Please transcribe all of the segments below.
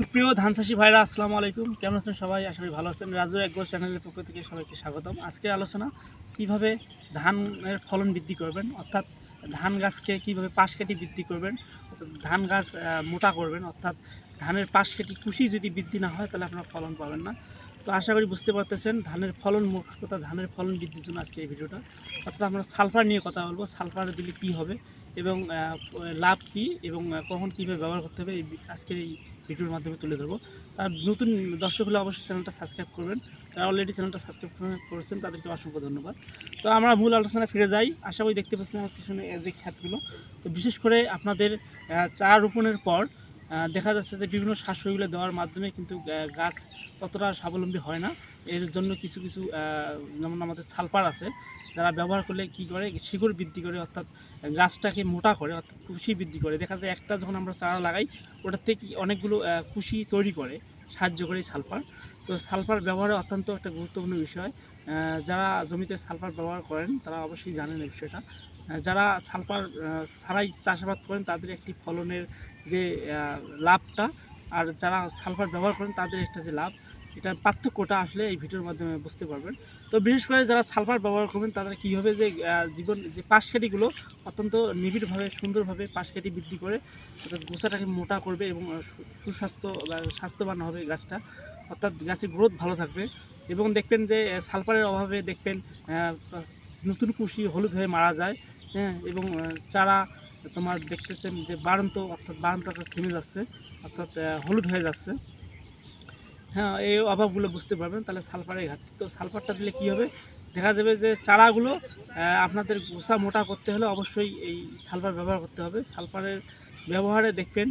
সুপ্রিয় ধান চাষি ভাইরা, আসসালামু আলাইকুম। কেমন আছেন সবাই? আশা করি ভালো আছেন। রাজু একগোজ চ্যানেলের পক্ষ থেকে সবাইকে স্বাগতম। আজকে আলোচনা, কীভাবে ধানের ফলন বৃদ্ধি করবেন, অর্থাৎ ধান গাছকে কীভাবে পাশ কেটে বৃদ্ধি করবেন, অর্থাৎ ধান গাছ মোটা করবেন, অর্থাৎ ধানের পাশ কেটে কুশি যদি বৃদ্ধি না হয়, তাহলে আপনারা ফলন পাবেন না। তো আশা করি বুঝতে পারতেছেন, ধানের ফলন মোট কথা ধানের ফলন বৃদ্ধির জন্য আজকে এই ভিডিওটা। অর্থাৎ আমরা সালফার নিয়ে কথা বলব, সালফার দিলে কী হবে এবং লাভ কী এবং কখন কীভাবে ব্যবহার করতে হবে, এই আজকের এই ভিডিওর মাধ্যমে তুলে ধরবো। তার নতুন দর্শক হলে অবশ্যই চ্যানেলটা সাবস্ক্রাইব করবেন। তারা অলরেডি চ্যানেলটা সাবস্ক্রাইব করেছেন, তাদেরকে অসংখ্য ধন্যবাদ। তো আমরা মূল আলোচনা ফিরে যাই। আশা করি দেখতে পাচ্ছেন আমার পিছনে যে খ্যাতগুলো। তো বিশেষ করে আপনাদের চা রোপণের পর দেখা যাচ্ছে যে বিভিন্ন শাকসবজিগুলো দেওয়ার মাধ্যমে কিন্তু গাছ ততটা স্বাবলম্বী হয় না। এর জন্য কিছু কিছু যেমন আমাদের সালফার আছে, যারা ব্যবহার করলে কি করে? শিকড় বৃদ্ধি করে, অর্থাৎ গাছটাকে মোটা করে, অর্থাৎ কুশি বৃদ্ধি করে। দেখা যায় একটা যখন আমরা চারা লাগাই ওটার থেকে অনেকগুলো কুশি তৈরি করে, সাহায্য করে সালফার। তো সালফার ব্যবহারে অত্যন্ত একটা গুরুত্বপূর্ণ বিষয়। যারা জমিতে সালফার ব্যবহার করেন, তারা অবশ্যই জানেন এই বিষয়টা। যারা সালফার ছাড়াই চাষাবাদ করেন, তাদের একটি ফলনের যে লাভটা, আর যারা সালফার ব্যবহার করেন, তাদের একটা যে লাভ এটার পার্থক্যটা আসলে এই ভিডিওর মাধ্যমে বুঝতে পারবেন। তো বিশেষ করে যারা সালফার ব্যবহার করবেন তারা কীভাবে যে জীবন, যে পাশকাঠিগুলো অত্যন্ত নিবিড়ভাবে, সুন্দরভাবে পাশকাঠি বৃদ্ধি করে, অর্থাৎ গোছাটাকে মোটা করবে এবং সুস্বাস্থ্য বা স্বাস্থ্যবান হবে গাছটা। অর্থাৎ গাছের গ্রোথ ভালো থাকবে এবং দেখবেন যে সালফারের অভাবে দেখবেন নতুন কুশি হলুদ হয়ে মারা যায় হ্যাঁ এবং চারা তোমার দেখতেছেন যে বাড়ন্ত, অর্থাৎ বাড়ন্তটা থেমে যাচ্ছে, অর্থাৎ হলুদ হয়ে যাচ্ছে। হ্যাঁ এই অভাবগুলো বুঝতে পারবেন। তাহলে সালফারের ঘাটতি। তো সালফারটা দিলে কী হবে? দেখা যাবে যে চারাগুলো আপনাদের গোসা মোটা করতে হলে অবশ্যই এই সালফার ব্যবহার করতে হবে। সালফারের ব্যবহারে দেখবেন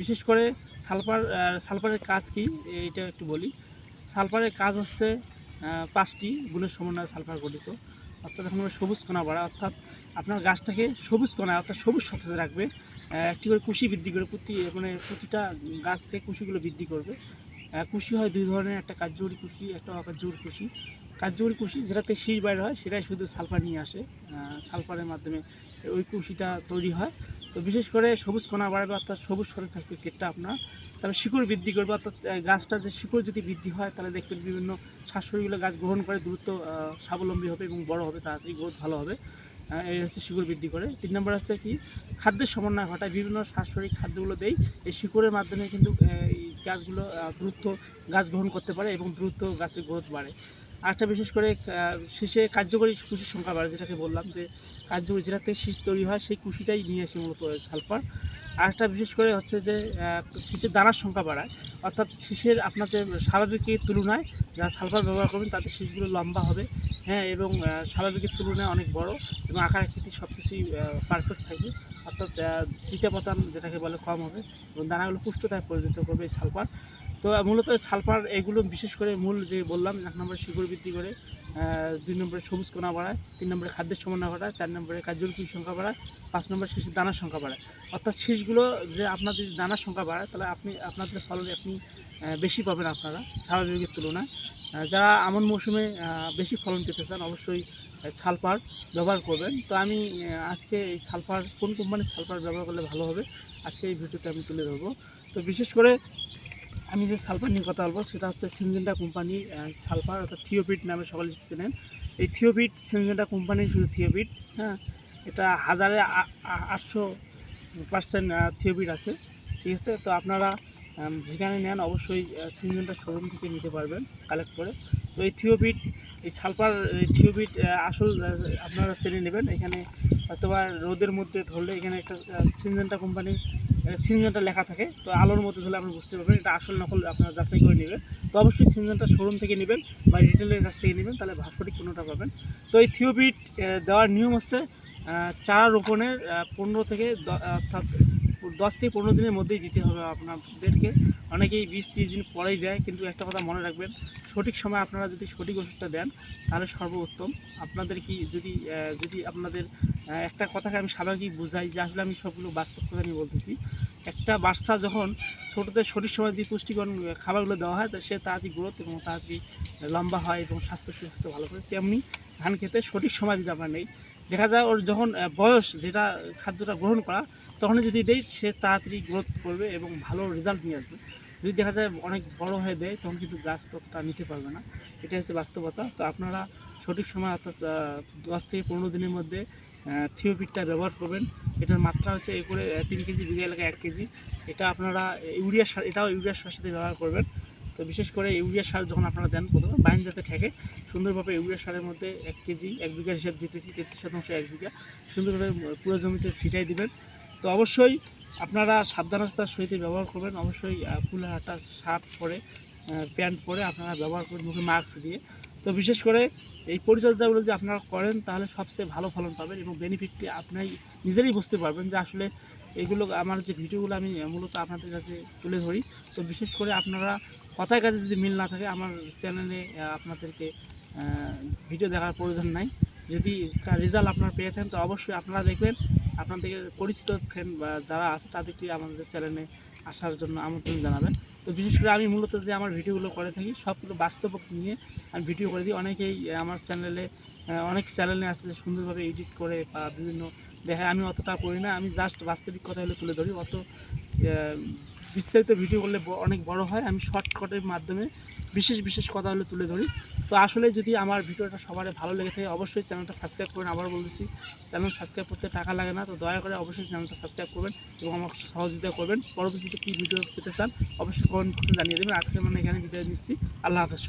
বিশেষ করে সালফার সালফারের কাজ কি? এইটা একটু বলি। সালফারের কাজ হচ্ছে পাঁচটি গুণের সমন্বয়ে সালফার গঠিত। অর্থাৎ এখন সবুজ কণা বাড়া অর্থাৎ আপনার গাছটাকে সবুজ কণা, অর্থাৎ সবুজ সতেজ রাখবে। একটি করে কুশি বৃদ্ধি করে, প্রতি মানে প্রতিটা গাছ থেকে কুশিগুলো বৃদ্ধি করবে। কুশি হয় দুই ধরনের, একটা কার্যকরী কুশি, একটা অকার্যকরী কুশি। কার্যকরী কুশি যেটাতে শীষ বাইর হয়, সেটাই শুধু সালফার নিয়ে আসে। সালফারের মাধ্যমে ওই কুশিটা তৈরি হয়। তো বিশেষ করে সবুজ কণা বাড়াবে, অর্থাৎ সবুজ সতেজ থাকবে ক্ষেতটা আপনার। তবে শিকড় বৃদ্ধি করবে, অর্থাৎ গাছটা যে শিকড় যদি বৃদ্ধি হয়, তাহলে দেখবেন বিভিন্ন শাকসবজিগুলো গাছ গ্রহণ করে দ্রুত স্বাবলম্বী হবে এবং বড় হবে, তাড়াতাড়ি গ্রোথ ভালো হবে। এই হচ্ছে শিকড় বৃদ্ধি করে। তিন নম্বর হচ্ছে কি, খাদ্যের সমন্বয় ঘটায়। বিভিন্ন শাকসবজি খাদ্যগুলো দেই। এই শিকড়ের মাধ্যমে কিন্তু এই গাছগুলো দ্রুত গাছ গ্রহণ করতে পারে এবং দ্রুত গাছের গ্রোথ বাড়ে। আরেকটা বিশেষ করে শীষে কার্যকরী কুশির সংখ্যা বাড়ে, যেটাকে বললাম যে কার্যকরী যেটাতে শীষ তৈরি হয়, সেই কুশিটাই নিয়ে আসে মূলত সালফার আরেকটা বিশেষ করে হচ্ছে যে শীষের দানার সংখ্যা বাড়ায়, অর্থাৎ শীষের আপনার যে স্বাভাবিকের তুলনায় যারা সালফার ব্যবহার করবেন, তাদের শীষগুলো লম্বা হবে। হ্যাঁ এবং স্বাভাবিকের তুলনায় অনেক বড় এবং আকার আকৃতি সব কিছুই পারফেক্ট থাকবে। অর্থাৎ চিটা পাতান যেটাকে বলে কম হবে এবং দানাগুলো পুষ্টতায় পরিণত করবে এই সালফার তো মূলত সালফার এগুলো বিশেষ করে মূল যে বললাম, এক নম্বরে শিকড় বৃদ্ধি করে দুই নম্বরে সবুজ কণা বাড়ায়, তিন নম্বরে খাদ্যের সমন্বয় ঘটায় চার নম্বরে কার্যকরী সংখ্যা বাড়ায়, পাঁচ নম্বরে শীষের দানার সংখ্যা বাড়ায়। অর্থাৎ শীষগুলো যে আপনাদের যদি দানার সংখ্যা বাড়ায়, তাহলে আপনি, আপনাদের ফলন আপনি বেশি পাবেন আপনারা স্বাভাবিকের তুলনায়। যারা আমন মৌসুমে বেশি ফলন পেতে চান, অবশ্যই সালফার ব্যবহার করবেন। তো আমি আজকে এই সালফার, কোন কোম্পানির সালফার ব্যবহার করলে ভালো হবে, আজকে এই ভিডিওতে আমি তুলে ধরবো। তো বিশেষ করে আমি যে সালফার নিয়ে কথা বলব সেটা হচ্ছে সিনজেন্টা কোম্পানির আহ, সালফার অর্থাৎ থিওপিট নামে সকলে চেনেন। এই থিওপিট সিনজেন্টা কোম্পানির শুধু থিওপিট হ্যাঁ? এটা হাজারে আটশো পার্সেন্ট থিওপিট আছে। ঠিক আছে? তো আপনারা যেখানে নেন অবশ্যই সিনজেন্টা শোরুম থেকে নিতে পারবেন কালেক্ট করে। তো এই থিওপিট এই সালফার এই থিওপিট আসল আপনারা চেনে নেবেন। এখানে অথবা রোদের মধ্যে ধরলে এখানে একটা সিনজেন্টা কোম্পানির সিনজেনটা লেখা থাকে। তো আলোর মতো ধরে আপনি বুঝতে পারবেন, এটা আসল নকল আপনারা যাচাই করে নেবেন। তো অবশ্যই সিনজনটা শোরুম থেকে নেবেন বা রিটেলের কাছ থেকে নেবেন, তাহলে ভা- পণ্যটা পাবেন। তো এই থিওবিট দেওয়ার নিয়ম হচ্ছে চারা রোপণের পনেরো থেকে অর্থাৎ দশ থেকে পনেরো দিনের মধ্যেই দিতে হবে আপনাদেরকে। অনেকেই বিশ, তিরিশ দিন পরেই দেয়, কিন্তু একটা কথা মনে রাখবেন, সঠিক সময় আপনারা যদি সঠিক ওষুধটা দেন, তাহলে সর্বোত্তম। আপনাদের কি যদি যদি আপনাদের একটা কথাকে আমি স্বাভাবিক বুঝাই যে আসলে আমি সবগুলো বাস্তব কথা নিয়ে বলতেছি। একটা বাচ্চা যখন ছোটোদের সঠিক সময় দিয়ে পুষ্টিকর খাবারগুলো দেওয়া হয় সে তাড়াতাড়ি গ্রোথ এবং তাড়াতাড়ি লম্বা হয় এবং স্বাস্থ্য সুস্বাস্থ্য ভালো করে, তেমনি ধান খেতে সঠিক সময় যদি আমরা নেই দেখা যায় ওর যখন বয়স যেটা খাদ্যটা গ্রহণ করা, তখনই যদি দেই সে তাড়াতাড়ি গ্রোথ করবে এবং ভালো রেজাল্ট নিয়ে আসবে। যদি দেখা যায় অনেক বড় হয়ে দেয়, তখন কিন্তু গাছ ততটা নিতে পারবে না। এটা হচ্ছে বাস্তবতা। তো আপনারা সঠিক সময় অর্থাৎ দশ থেকে পনেরো দিনের মধ্যে থিওপিটটা ব্যবহার করবেন। এটার মাত্রা হচ্ছে এ করে তিন কেজি, বিঘা এলাকায় এক কেজি। এটা আপনারা, ইউরিয়া সার, এটাও ইউরিয়া সার সাথে ব্যবহার করবেন। তো বিশেষ করে ইউরিয়া সার যখন আপনারা দেন প্রথমে বাইন যাতে ঠেকে সুন্দরভাবে ইউরিয়া সারের মধ্যে এক কেজি এক বিঘা হিসাব দিতেছি তেত্রিশ শতাংশ এক বিঘা সুন্দরভাবে পুরো জমিতে ছিটাই দিবেন। তো অবশ্যই আপনারা সাবধানতার সহিত ব্যবহার করবেন অবশ্যই আহ, ফুলের হাঁটা শার্ট পরে প্যান্ট পরে আপনারা ব্যবহার করবেন মুখে মাস্ক দিয়ে। তো বিশেষ করে এই পরিচর্যাগুলো যদি আপনারা করেন তাহলে সবচেয়ে ভালো ফলন পাবেন এবং বেনিফিটটি আপনি নিজেরই বুঝতে পারবেন যে আসলে এইগুলো আমার যে ভিডিওগুলো আমি মূলত আপনাদের কাছে তুলে ধরি। তো বিশেষ করে আপনারা কথায় কাছে যদি মিল না থাকে, আমার চ্যানেলে আপনাদেরকে ভিডিও দেখার প্রয়োজন নাই। যদি তার রেজাল্ট আপনারা পেয়ে থাকেন, তো অবশ্যই আপনারা দেখবেন, আপনাদের পরিচিত ফ্রেন্ড বা যারা আছে, তাদেরকে আমাদের চ্যানেলে আসার জন্য আমন্ত্রণ জানাবেন। তো বিশেষ করে আমি মূলত যে আমার ভিডিওগুলো করে থাকি, সবগুলো বাস্তব নিয়ে আমি ভিডিও করে দিই। অনেকেই আমার চ্যানেলে অনেক চ্যানেলে আছে সুন্দরভাবে এডিট করে বা বিভিন্ন দেখায়। আমি অতটা করি না, আমি জাস্ট বাস্তবিক কথা হলে তুলে ধরি। অত বিস্তারিত ভিডিও করলে অনেক বড় হয়। আমি শর্টকাটের মাধ্যমে বিশেষ বিশেষ কথা হলে তুলে ধরি। তো আসলে যদি আমার ভিডিওটা সবার ভালো লেগে থাকে, অবশ্যই চ্যানেলটা সাবস্ক্রাইব করবেন। আবার বলতেছি চ্যানেল সাবস্ক্রাইব করতে টাকা লাগে না। তো দয়া করে অবশ্যই চ্যানেলটা সাবস্ক্রাইব করবেন এবং আমাকে সহযোগিতা করবেন। পরবর্তীতে কী ভিডিও পেতে চান, অবশ্যই কমেন্ট বক্সে জানিয়ে দেবেন। আজকের মানে এখানে বিদায় নিচ্ছি। আল্লাহ হাফেজ।